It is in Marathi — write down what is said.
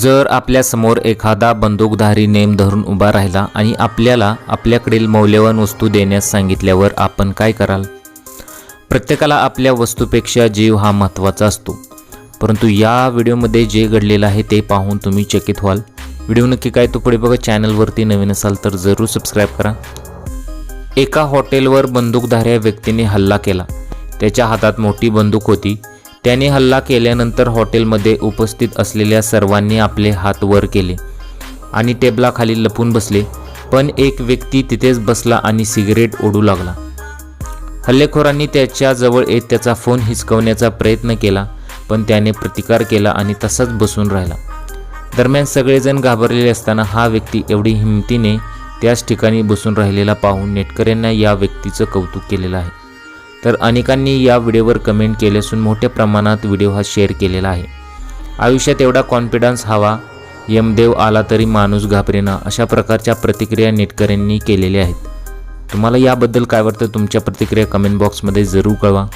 जर आपल्यासमोर एखादा बंदूकधारी नेम धरून उभा राहिला आणि आपल्याला आपल्याकडील मौल्यवान वस्तू देण्यास सांगितल्यावर आपण काय कराल? प्रत्येकाला आपल्या वस्तूपेक्षा जीव हा महत्त्वाचा असतो. परंतु या व्हिडिओमध्ये जे घडलेलं आहे ते पाहून तुम्ही चकित व्हाल. व्हिडिओ नक्की काय तो पुढे बघा. चॅनलवरती नवीन असाल तर जरूर सबस्क्राईब करा. एका हॉटेलवर बंदूकधाऱ्या व्यक्तीने हल्ला केला. त्याच्या हातात मोठी बंदूक होती. त्याने हल्ला केल्यानंतर हॉटेलमध्ये उपस्थित असलेल्या सर्वांनी आपले हात वर केले आणि टेबलाखाली लपून बसले. पण एक व्यक्ती तिथेच बसला आणि सिगरेट ओढू लागला. हल्लेखोरांनी त्याच्याजवळ येत त्याचा फोन हिसकवण्याचा प्रयत्न केला पण त्याने प्रतिकार केला आणि तसाच बसून राहिला. दरम्यान सगळेजण घाबरलेले असताना हा व्यक्ती एवढी हिमतीने त्याच ठिकाणी बसून राहिलेला पाहून नेटकऱ्यांना या व्यक्तीचं कौतुक केलेलं आहे. तर अनेकांनी या व्हिडिओवर कमेंट केले असून मोठ्या प्रमाणात व्हिडिओ हा शेअर केलेला आहे. आयुष्यात एवढा कॉन्फिडन्स हवा यमदेव आला तरी माणूस घाबरेना अशा प्रकारच्या प्रतिक्रिया नेटकऱ्यांनी केलेल्या आहेत. तुम्हाला याबद्दल काय वाटतं? तुमच्या प्रतिक्रिया कमेंट बॉक्समध्ये जरूर कळवा.